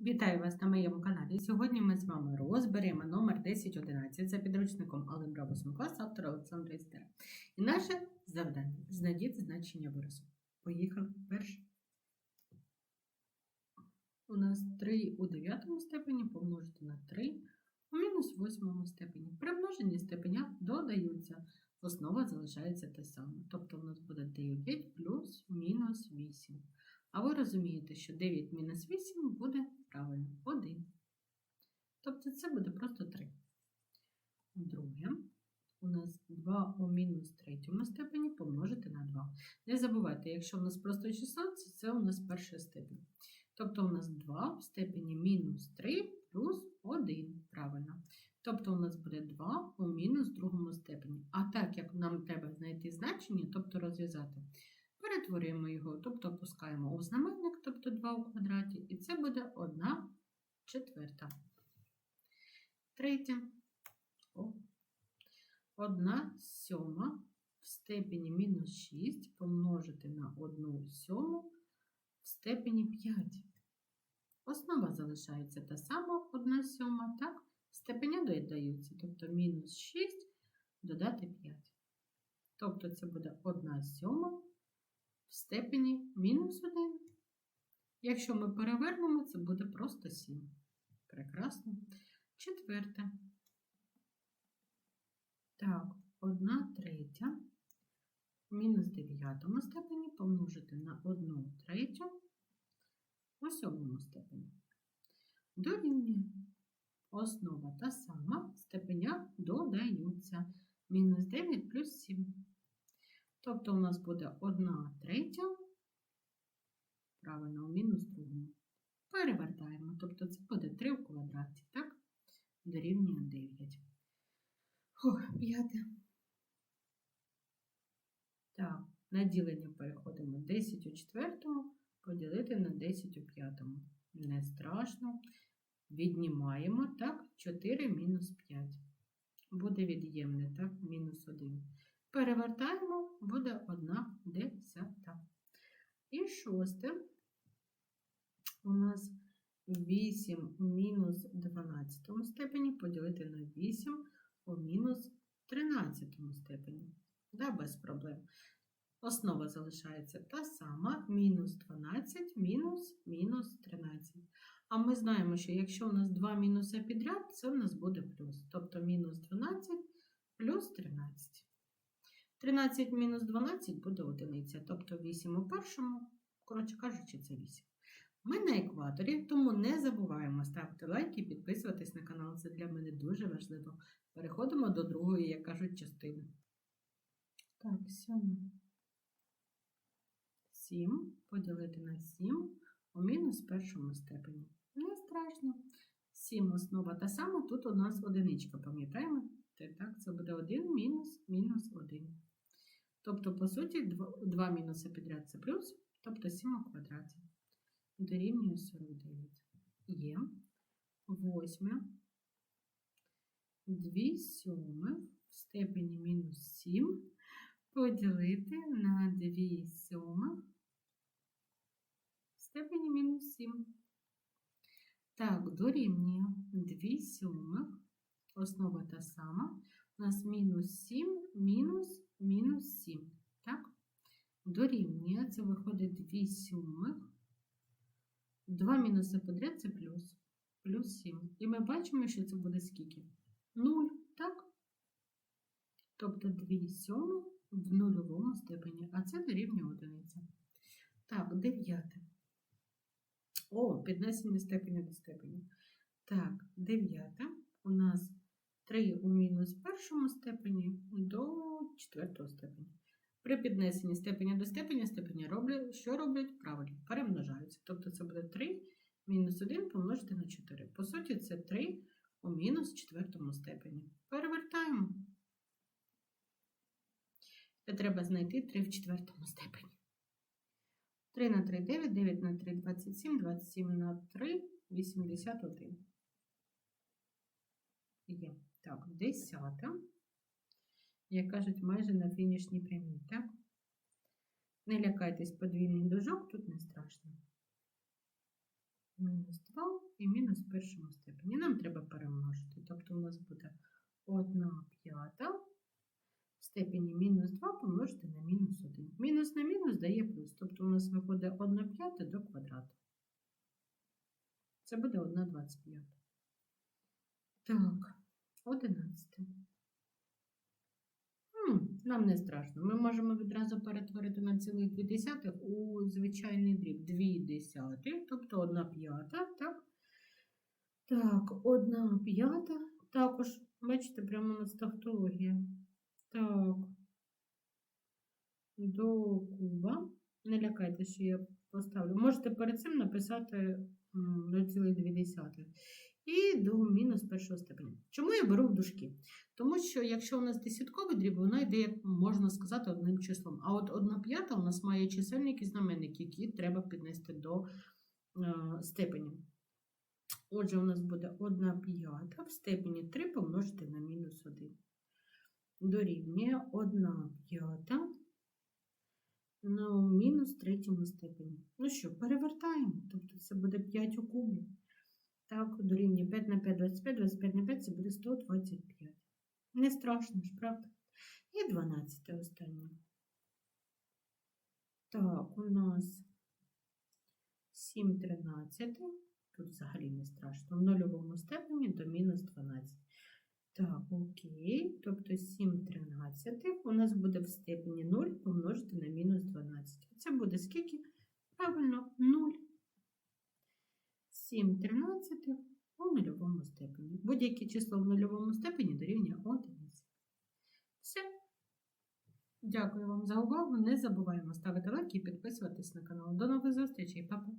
Вітаю вас на моєму каналі. Сьогодні ми з вами розберемо номер 1011 за підручником Алgebra 8 клас автора Олександра Істера. І наше завдання знайдіть значення виразу. Поїхали. Перше. У нас 3 у 9 степені помножити на 3 у мінус 8 степені. При множенні степеня додаються. Основа залишається те саме. Тобто у нас буде 9 плюс мінус 8. А ви розумієте, що 9 мінус 8 буде правильно 1. Тобто це буде просто 3. Друге, у нас 2 у мінус третьому степені помножити на 2. Не забувайте, якщо у нас просто число, це у нас перша степень. Тобто у нас 2 в степені мінус 3 плюс 1. Тобто у нас буде 2 у мінус другому степені. А так як нам треба знайти значення, тобто розв'язати, перетворюємо його, тобто опускаємо у знаменник, тобто 2 у квадраті, і це буде 1 четверта. Третє. 1 сьома в степені мінус 6 помножити на 1 сьому в степені 5. Основа залишається та сама 1 сьома, так? Степеня додаються, тобто мінус 6 додати 5. Тобто це буде 1 сьома в степені мінус 1. Якщо ми перевернемо, це буде просто 7. Прекрасно. Четверте. Так, 1 третя мінус 9 степені помножити на 1 третю у 7 степені. Дорівнює. Основа та сама, степеня додаються. Мінус 9 плюс 7. Тобто у нас буде 1 третя, правильно, у мінус другому. Перевертаємо, тобто це буде 3 в квадраті, так? Дорівнює 9. О, п'яте. Так, на ділення переходимо 10 у четвертому, поділити на 10 у п'ятому. Не страшно. Віднімаємо, так, 4 мінус 5. Буде від'ємне, так, мінус 1. Перевертаємо, буде 1 десята. І шосте у нас 8 мінус 12 степені поділити на 8 у мінус 13 степені. Да, без проблем. Основа залишається та сама, мінус 12, мінус, мінус 13. А ми знаємо, що якщо у нас два мінуси підряд, це у нас буде плюс. Тобто мінус 12 плюс 13. 13 мінус 12 буде одиниця, тобто 8 у першому, коротше кажучи, це 8. Ми на екваторі, тому не забуваємо ставити лайк і підписуватись на канал. Це для мене дуже важливо. Переходимо до другої, як кажуть, частини. Так, 7. 7 поділити на 7 у мінус першому степені. Не страшно. 7 основа та сама, тут у нас одиничка, пам'ятаємо? Так, це буде 1 мінус мінус 1. Тобто, по суті, 2 мінуси підряд це плюс, тобто 7 у квадраті. Дорівнює 49. Є. Восьме. 2 сьомих в степені мінус 7 поділити на 2 сьомих степені мінус 7. Так, дорівнює 2 сьомих. Основа та сама. У нас мінус 7, мінус, мінус 7. Так? Дорівнює, це виходить 2 сьомих. 2 мінуси подряд це плюс. Плюс 7. І ми бачимо, що це буде скільки? 0, так? Тобто 2 сьомих в нульовому степені, а це дорівнює одиниця. Так, дев'яте. О, піднесення степені до степені. Так, дев'яте. У нас 3 у мінус першому степені до четвертого степені. При піднесенні степеня до степеня степені роблять, що роблять? Правильно, перемножаються. Тобто це буде 3 мінус 1 помножити на 4. По суті, це 3 у мінус четвертому степені. Перевертаємо. Це треба знайти 3 в четвертому степені. 3 на 3 9, 9 на 3 27, 27 на 3 81. Є. Так, десята. як кажуть, майже на фінішній прямій, так? Не лякайтесь подвійний дужок, тут не страшно. Мінус 2 і мінус в першому степені. Нам треба перемножити. Тобто у нас буде 1 п'ята в степені мінус 2 помножити на мінус 1. Мінус на мінус дає плюс. Тобто у нас виходить 1 п'ята до квадрату. Це буде 1 25. Так, 11. М, Нам не страшно. Ми можемо відразу перетворити на цілих 2 десятих у звичайний дріб. 2 десятих, тобто 1 п'ята, так? Так, 1 п'ята. Також, бачите, прямо у нас тавтологія. Так. До куба. Не лякайтеся, що я поставлю. Можете перед цим написати м, до цілих 2 десятих. І до мінус першого степеня. Чому я беру в дужки? Тому що якщо у нас десятковий дріб, вона йде, як можна сказати, одним числом. А от 1 п'ята у нас має чисельник і знаменник, які треба піднести до е, степені. Отже, у нас буде 1 п'ята в степені 3 помножити на мінус 1. Дорівнює 1 п'ята на мінус третьому степені. Ну що, перевертаємо. Тобто це буде 5 у кубі. Так, дорівнює 5 на 5, 25, 25 на 5 це буде 125. Не страшно ж, правда? І 12 останнє. Так, у нас 7 13. Тут взагалі не страшно. В нульовому степені до мінус 12. Так, окей. Тобто 7 13 у нас буде в степені 0 помножити на мінус 12. Це буде скільки? Правильно, 0. 7 13 у нульовому степені. Будь-яке число в нульовому степені дорівнює 11. Все. Дякую вам за увагу. Не забуваємо ставити лайки і підписуватись на канал. До нових зустрічей, Па-па!